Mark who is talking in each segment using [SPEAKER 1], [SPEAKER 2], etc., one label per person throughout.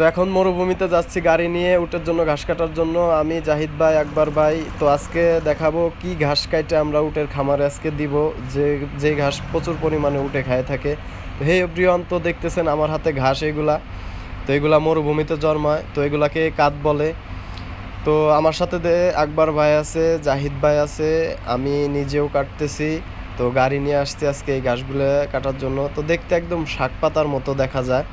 [SPEAKER 1] তো এখন মরুভূমিতে যাচ্ছি গাড়ি নিয়ে, উটের জন্য ঘাস কাটার জন্য। আমি জাহিদ ভাই, আকবর ভাই, তো আজকে দেখাবো কি ঘাস কাটে আমরা উটের খামারে আজকে দিব। যে যে ঘাস প্রচুর পরিমাণে উটে খায় থাকে। হে প্রিয়ন, তো দেখতেছেন আমার হাতে ঘাস এগুলা। তো এগুলা মরুভূমিতে জন্মায়, তো এগুলাকে কাত বলে। তো আমার সাথে দে, আকবর ভাই আছে, জাহিদ ভাই আছে, আমি নিজেও কাটতেছি। তো গাড়ি নিয়ে আসছি আজকে এই ঘাসগুলো কাটার জন্য। তো দেখতে একদম শাক পাতার মতো দেখা যায়।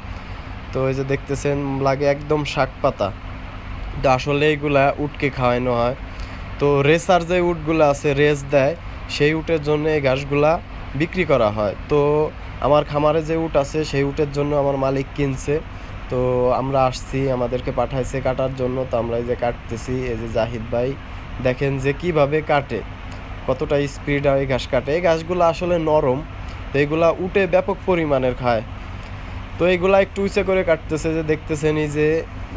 [SPEAKER 1] তো এই যে দেখতেছেন, লাগে একদম শাক পাতা। তো আসলে এইগুলা উটকে খাওয়ানো হয়। তো রেসার যে উটগুলো আছে, রেস দেয়, সেই উটের জন্য এই ঘাসগুলা বিক্রি করা হয়। তো আমার খামারে যে উট আছে, সেই উটের জন্য আমার মালিক কিনছে। তো আমরা আসছি, আমাদেরকে পাঠাইছে কাটার জন্য। তো আমরা এই যে কাটতেছি, এই যে জাহিদ ভাই। দেখেন যে কীভাবে কাটে, কতটা স্পিড এই ঘাস কাটে। এই ঘাসগুলো আসলে নরম, তো এগুলা উটে ব্যাপক পরিমাণের খায়। তো এইগুলা একটু উঁচা করে কাটতেছে যে দেখতেছেন এই যে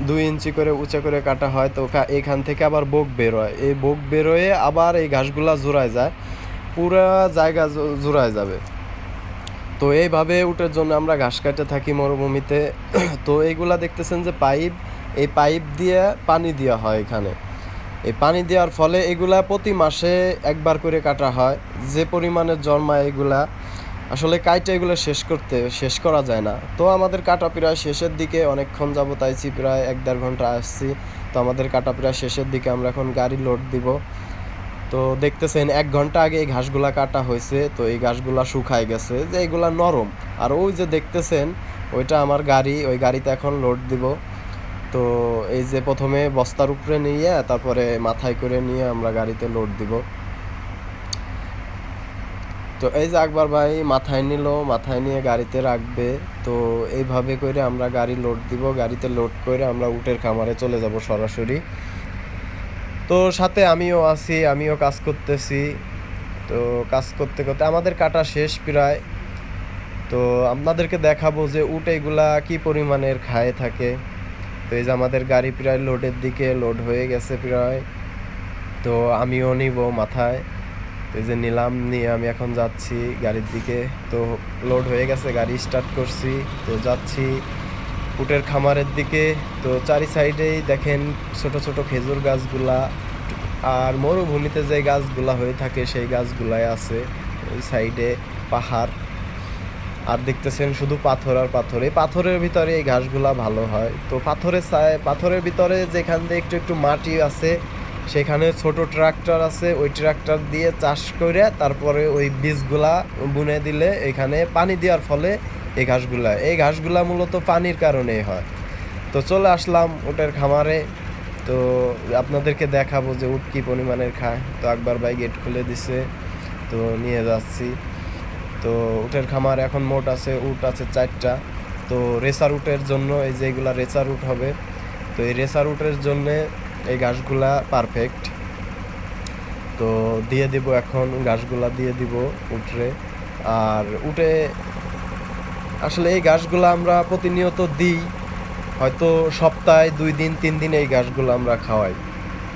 [SPEAKER 1] দুই ইঞ্চি করে উঁচা করে কাটা হয়, তো এখান থেকে আবার বোক বেরোয় এই বোক বেরোয় আবার এই ঘাসগুলা জোড়ায় যায়, পুরা জায়গা জোড়ায় যাবে। তো এইভাবে উটের জন্য আমরা ঘাস কাটতে থাকি মরুভূমিতে। তো এইগুলা দেখতেছেন যে পাইপ, এই পাইপ দিয়ে পানি দেওয়া হয় এখানে। এই পানি দেওয়ার ফলে এগুলা প্রতি মাসে একবার করে কাটা হয়। যে পরিমাণে জন্মায় এগুলা আসলে কাইটা এগুলো শেষ করতে, শেষ করা যায় না। তো আমাদের কাটা প্রায় শেষের দিকে, অনেকক্ষণ যাবত তাইছি, প্রায় এক দেড় ঘণ্টা আসছি। তো আমাদের কাটা প্রায় শেষের দিকে আমরা এখন গাড়ি লোড দিব। তো দেখতেছেন, এক ঘণ্টা আগে এই ঘাসগুলা কাটা হয়েছে, তো এই ঘাসগুলা শুকায় গেছে। যে এইগুলা নরম। আর ওই যে দেখতেছেন, ওইটা আমার গাড়ি, ওই গাড়িতে এখন লোড দিব। তো এই যে প্রথমে বস্তার উপরে নিয়ে, তারপরে মাথায় করে নিয়ে আমরা গাড়িতে লোড দিব। তো এই যে আকবর ভাই মাথায় নিল, মাথায় নিয়ে গাড়িতে রাখবে, তো এইভাবে করে আমরা গাড়ি লোড দিব, গাড়িতে লোড করে আমরা উটের খামারে চলে যাব সরাসরি। তো সাথে আমিও আছি, আমিও কাজ করতেছি, তো কাজ করতে করতে আমাদের কাটা শেষ প্রায়। তো আপনাদেরকে দেখাবো যে উট এগুলা কি পরিমাণের খায় থাকে। তো এই যে আমাদের গাড়ি প্রায় লোডের দিকে লোড হয়ে গেছে প্রায়। তো আমিও নিব মাথায়। তো এই যে নিলাম, নিয়ে আমি এখন যাচ্ছি গাড়ির দিকে। তো লোড হয়ে গেছে, গাড়ি স্টার্ট করছি। তো যাচ্ছি উটের খামারের দিকে। তো চারি সাইডেই দেখেন ছোট ছোট খেজুর গাছগুলা আর মরুভূমিতে যে গাছগুলা হয়ে থাকে, সেই গাছগুলাই আছে ওই সাইডে পাহাড়। আর দেখতেছেন শুধু পাথর আর পাথর। এই পাথরের ভিতরে এই ঘাসগুলা ভালো হয়। তো পাথরের পাথরের ভিতরে যেখান দিয়ে একটু একটু মাটি আছে সেখানে ছোট ট্রাক্টর আছে, ওই ট্রাক্টর দিয়ে চাষ করে তারপরে ওই বীজগুলা বুনে দিলে এখানে পানি দেওয়ার ফলে এই ঘাসগুলা এই ঘাসগুলা মূলত পানির কারণেই হয়। তো চলে আসলাম উটের খামারে। তো আপনাদেরকে দেখাবো যে উট কী পরিমাণের খায়। তো একবার ভাই গেট খুলে দিছে। তো নিয়ে যাচ্ছি। তো উটের খামার এখন মোট আছে, উট আছে চারটা। তো রেসার উটের জন্য এই যে এগুলা রেসার উট হবে, তো এই রেসার উটের জন্য এই ঘাসগুলা পারফেক্ট তো দিয়ে দিব এখন ঘাসগুলা দিয়ে দিব উটরে আর উটে আসলে এই ঘাসগুলো আমরা প্রতিনিয়ত দিই, হয়তো সপ্তাহে দুই দিন, তিন দিন এই ঘাসগুলো আমরা খাওয়াই।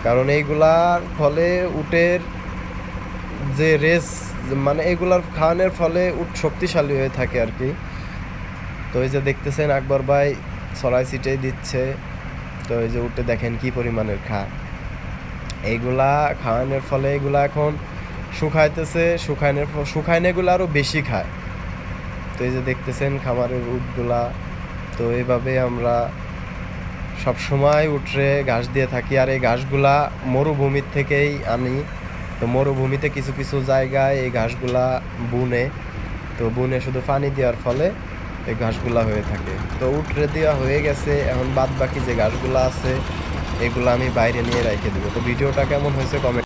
[SPEAKER 1] কারণ এইগুলার ফলে উটের যে রেস মানে এগুলার খাওয়ানোর ফলে উট শক্তিশালী হয়ে থাকে আর কি। তো এই যে দেখতেছেন, আকবর ভাই ছড়াই ছিটেই দিচ্ছে। তো এই যে উঠে দেখেন কি পরিমাণের খায় এইগুলা খাওয়ানোর ফলে এগুলা এখন শুকাইতেছে শুকানোর ফ- শুকাইনে এগুলো আরও বেশি খায়। তো এই যে দেখতেছেন খামারের উটগুলা। তো এইভাবে আমরা সব সময় উঠরে ঘাস দিয়ে থাকি আর এই ঘাসগুলা মরুভূমির থেকেই আনি। তো মরুভূমিতে কিছু কিছু জায়গায় এই ঘাসগুলা বুনে। তো বুনে শুধু পানি দেওয়ার ফলে এই ঘাসগুলা হয়ে থাকে। তো উঠরে দেওয়া হয়ে গেছে, এখন বাদ বাকি যে ঘাসগুলো আছে, এগুলো আমি বাইরে নিয়ে রেখে দেবো। তো ভিডিওটা কেমন হয়েছে কমেন্ট